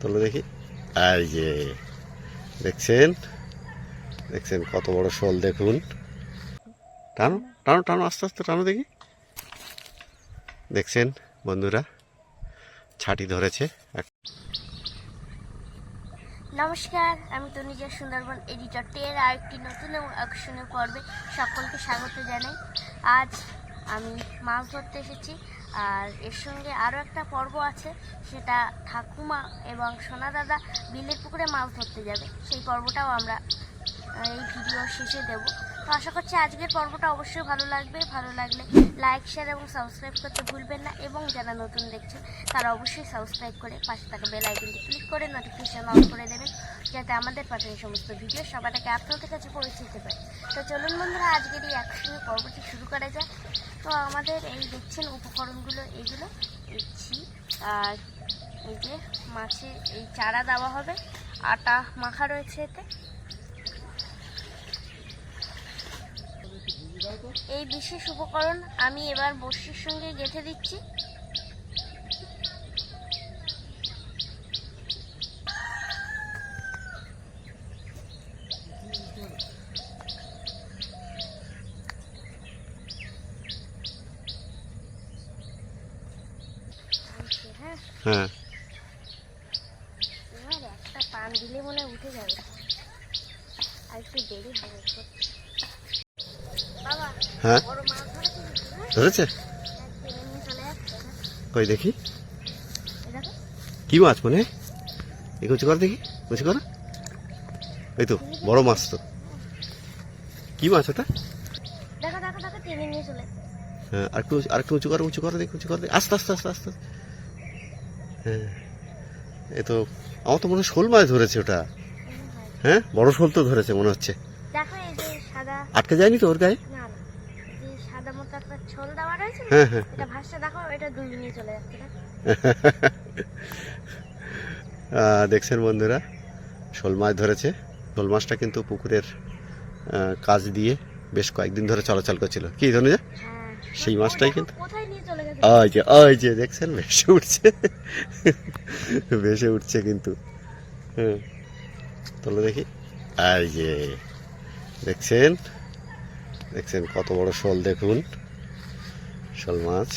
তোলো দেখি। এই যে, দেখছেন? দেখছেন কত বড় শোল, দেখুন। টানো টানো টানো, আস্তে আস্তে টানো দেখি। দেখছেন, বন্ধুরা? ছাটি ধরেছে। নমস্কার, আমি তনুজা সুন্দরবন এডিটর টের, আরেকটি নতুন এবং আকর্ষণীয় পর্বে সকলকে স্বাগত জানাই। আজ আমি মাছ ধরতে এসেছি। আর এর সঙ্গে আরও একটা পর্ব আছে, সেটা ঠাকুমা এবং সোনা দাদা বিলের পুকুরে মাছ ধরতে যাবে। সেই পর্বটাও আমরা এই ভিডিও শেষে দেব। তো আশা করছি আজকের পর্বটা অবশ্যই ভালো লাগবে। ভালো লাগলে লাইক শেয়ার এবং সাবস্ক্রাইব করতে ভুলবেন না এবং যারা নতুন দেখছেন, তারা অবশ্যই সাবস্ক্রাইব করে পাশে থাকা বেল আইকনটি ক্লিক করে নোটিফিকেশন অন করে দেবেন, যাতে আমাদের পাঠানো সমস্ত ভিডিও সবার আগে আপনাদের কাছে পৌঁছে পারে। তো চলুন বন্ধুরা, আজকের এই একসঙ্গে পর্বটি শুরু করা যাক। তো আমাদের এই দেখছেন উপকরণগুলো এইগুলো দিচ্ছি আর এই যে মাছের এই চারা দেওয়া হবে, আটা মাখা রয়েছে এতে। এই বিশেষ উপকরণ আমি এবার বড়শির সঙ্গে গেঁথে দিচ্ছি। হ্যাঁ। এবার একটা পান দিলে মনে উঠে যাবে। আর একটু দেরি হবে হ্যাঁ? ধরেছে? হ্যাঁ? হ্যাঁ? কই দেখি। কি মাছ মনে? এই কুচি কর দেখি কুচি কর। এই তো বড় মাছ তো। কি মাছ ওটা? দেখো দেখো দেখো টেনে নিয়ে চলে যাচ্ছে। হ্যাঁ আরেকটু আরেকটু উঁচু করো উঁচু করো দেখি উঁচু করো দেখি। আস্তে আস্তে আস্তে আস্তে। হ্যাঁ। এ তো আমার তো মনে হয় শোল মাছ ধরেছে ওটা। হ্যাঁ বড় শোল তো ধরেছে মনে হচ্ছে। আটকে যায়নি তো ওর গায়ে না না যে সাদা মতো একটা ছোল দেওয়া রয়েছে না হ্যাঁ হ্যাঁ এটা ভাসটা দেখো এটা দুই নিয়ে চলে যাচ্ছে দেখছেন বন্ধুরা শোল মাছ ধরেছে। শোল মাছটা কিন্তু পুকুরের কাজ দিয়ে বেশ কয়েকদিন ধরে চলাচল করছিল। কি ধরে যা সেই মাছটাই কিন্তু ওই যে ওই যে দেখছেন? ভেসে উঠছে। ভেসে উঠছে কিন্তু। হ্যাঁ তোলো দেখি। এই যে দেখছেন? দেখছেন কত বড় শোল দেখুন। শোল মাছ।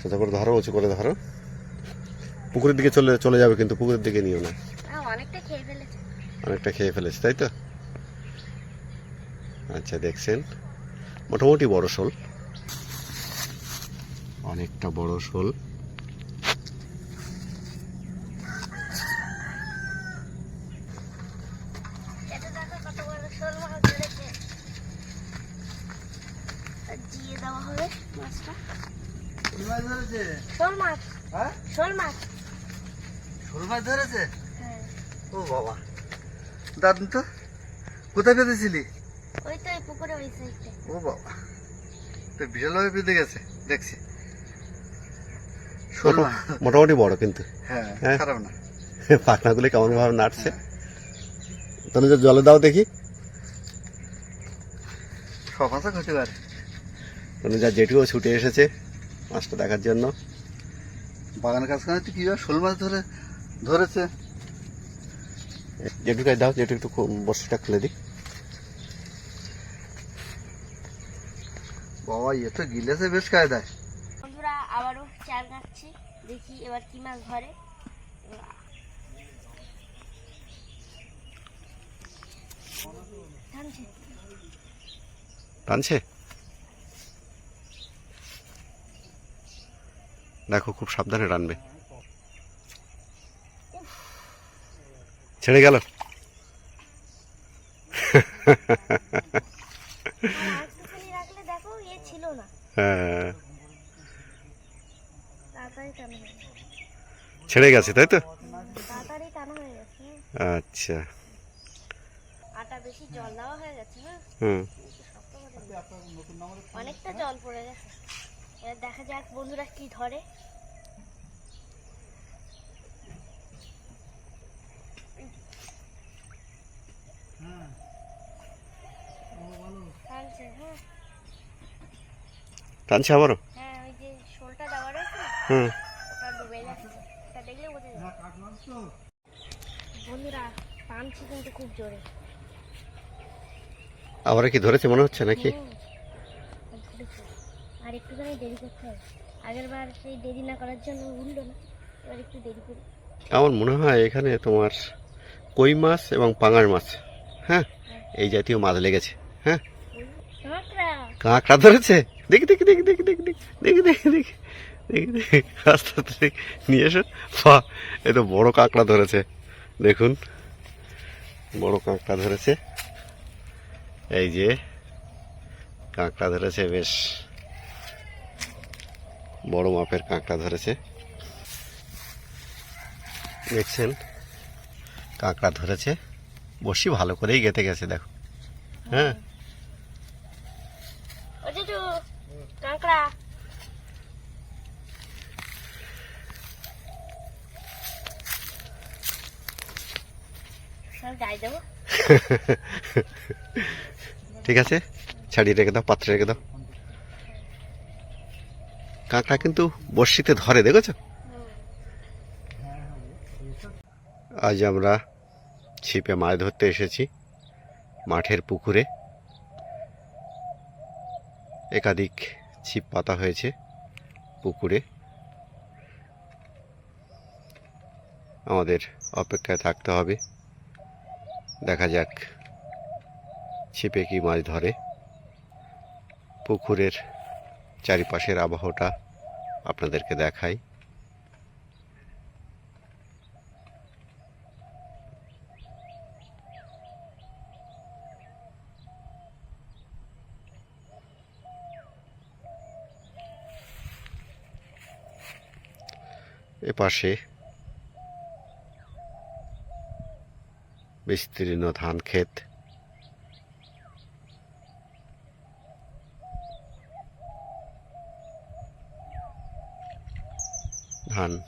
সোজা করে ধরো উঁচু করে ধরো। পুকুরের দিকে চলে চলে যাবে কিন্তু পুকুরের দিকে নিও না। হ্যাঁ অনেকটা খেয়ে ফেলেছে। অনেকটা খেয়ে ফেলেছে তাই তো? আচ্ছা দেখছেন। মোটামুটি বড় শোল। অনেকটা বড় শোল এটা দেখো কত বড় শোল মাছ ধরেছে জিয়ে দেওয়া হবে মাছটা। মাছ ধরেছে? শোল মাছ। হ্যাঁ? শোল মাছ। শোল মাছ ধরেছে? হ্যাঁ। ও বাবা। দাদু তো কোথায় পেতেছিলি? ওই তো পুকুরে ওই সাইডে। ও বাবা। তো বিশালভাবে পেতে গেছে দেখছি। শোল মোটামুটি বড় কিন্তু। হ্যাঁ হ্যাঁ। খারাপ না। পাখনাগুলো ভাবে নাড়ছে? তাহলে জলে দাও দেখি। সব মাছও ক্ষতি পারে। যা জেঠুও ছুটে এসেছে মাছটা দেখার জন্য। বাগানের কাজ করে তুই কীভাবে শোল মাছ ধরে ধরেছে। জেঠুকে দাও জেঠু একটু বড়শিটা খুলে দিই। বাবা এ তো গিলেছে বেশ কায়দায়। বন্ধুরা আবারও চার গাচ্ছি দেখি এবার কি মাছ ধরে। টানছে। টানছে? দেখো, খুব সাবধানে টানবে ছেড়ে গেল। হ্যাঁ। ছেড়ে গেছে, তাই তো। আচ্ছা। আটা বেশি জল দেওয়া হয়ে হুম। অনেকটা জল পড়ে গেছে। দেখা যাক বন্ধুরা কি ধরে। টানছে, হ্যাঁ। আবারও? হ্যাঁ ওই যে শোলটা হুম। ওটা ডুবে যাচ্ছে। এটা দেখলে বোঝা বন্ধুরা পানছি কিন্তু খুব জোরে। আবার কি ধরেছে মনে হচ্ছে নাকি। আর একটুখানি দেরি করতে হবে আগের বার সেই দেরি না করার জন্য উঠল না এবার একটু দেরি করি আমার মনে হয় এখানে তোমার কই মাছ এবং পাঙাশ মাছ হ্যাঁ এই জাতীয় মাছ লেগেছে হ্যাঁ কাঁকড়া ধরেছে দেখি দেখি দেখি দেখি দেখি দেখি দেখি দেখি দেখি দেখি দেখি আস্তে আস্তে দেখি। নিয়ে এসো বা এ তো বড় কাঁকড়া ধরেছে দেখুন বড় কাঁকড়া ধরেছে এই যে কাঁকড়া ধরেছে বেশ বড় মাপের কাঁকড়া ধরেছে। দেখছেন? কাঁকড়া ধরেছে। বসি ভালো করেই গেতে গেছে দেখো। হ্যাঁ? ঠিক আছে? ছাড়িয়ে রেখে দাও পাত্রে রেখে দাও। কাঁকড়া কিন্তু বর্ষিতে ধরে, দেখেছ? আজ আমরা ছিপে মাছ ধরতে এসেছি, মাঠের পুকুরে। একাধিক ছিপ পাতা হয়েছে পুকুরে। আমাদের অপেক্ষায় থাকতে হবে। দেখা যাক ছিপে কি মাছ ধরে। পুকুরের চারিপাশের আবহাওয়াটা আপনাদেরকে দেখাই। এপাশে বিস্তীর্ণ ধান ক্ষেত ধান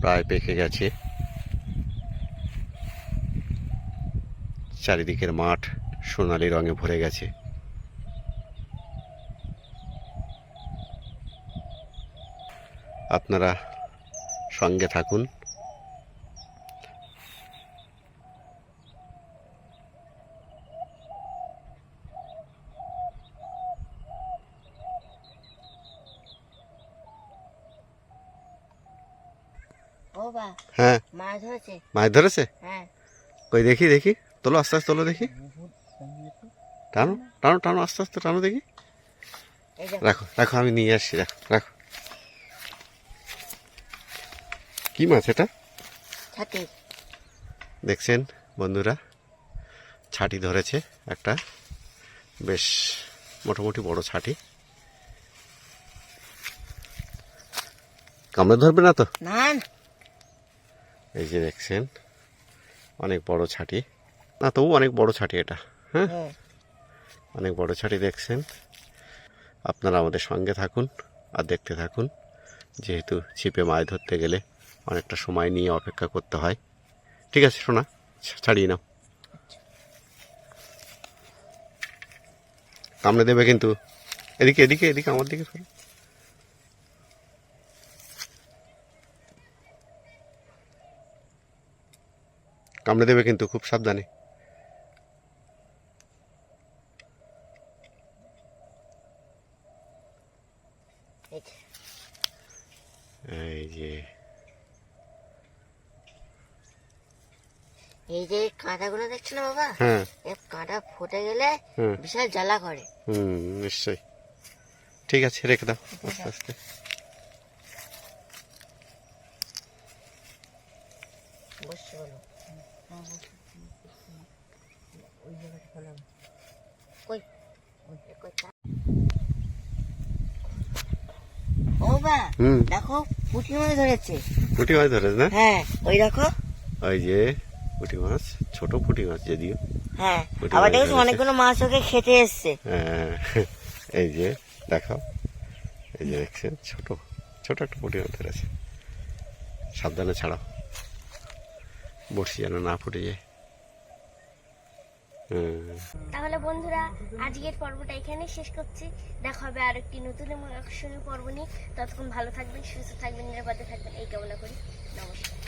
প্রায় পেকে গেছে। চারিদিকের মাঠ সোনালি রঙে ভরে গেছে। আপনারা সঙ্গে থাকুন। হ্যাঁ। মাছ ধরেছে। মাছ ধরেছে? হ্যাঁ। কই দেখি দেখি। তোলো আস্তে আস্তে তোলো দেখি। টানো টানো টানো আস্তে আস্তে টানো দেখি। রাখো রাখো আমি নিয়ে আসছি রাখো রাখো। কি মাছ এটা? দেখছেন বন্ধুরা ছাটি ধরেছে একটা। বেশ মোটামুটি বড় ছাটি। কামড়ে ধরবে না তো? না। এই যে দেখছেন অনেক বড় ছাটি। না তবু অনেক বড় ছাটি এটা হ্যাঁ? অনেক বড় ছাটি দেখছেন। আপনারা আমাদের সঙ্গে থাকুন আর দেখতে থাকুন। যেহেতু ছিপে মাছ ধরতে গেলে অনেকটা সময় নিয়ে অপেক্ষা করতে হয়। ঠিক আছে শোনা ছাড়িয়ে নাও। কামড়ে দেবে কিন্তু। এদিকে এদিকে এদিকে আমার দিকে সরো। কামড়ে দেবে কিন্তু খুব সাবধানে। এই যে। এই যে কাঁটাগুলো দেখছ না বাবা? হ্যাঁ। এই কাঁটা ফুটে গেলে বিশাল জ্বালা করে। হুম নিশ্চয়ই। ঠিক আছে রেখে দাও। আস্তে আস্তে বসছে বলো কই কই চা- ও বা হুম দেখো পুঁটি মাছ ধরেছে। পুঁটি মাছ ধরেছ না? হ্যাঁ ওই দেখো। ওই যে পুঁটি মাছ ছোট পুঁটি মাছ যদিও। হ্যাঁ আবার অনেকগুলো মাছ ওকে খেতে এসছে। হ্যাঁ, এই যে দেখাও। এই যে দেখছেন ছোট ছোট একটা পুঁটি মাছ ধরেছে। সাবধানে ছাড়াও। বড়শি যেন না ফুটে যায়। তাহলে বন্ধুরা, আজকের পর্বটা এখানে শেষ করছি। দেখা হবে আর একটি নতুন এবং আকর্ষণীয় পর্ব নিয়ে। ততক্ষণ ভালো থাকবেন, সুস্থ থাকবেন, নিরাপদে থাকবেন, এই কামনা করি। নমস্কার।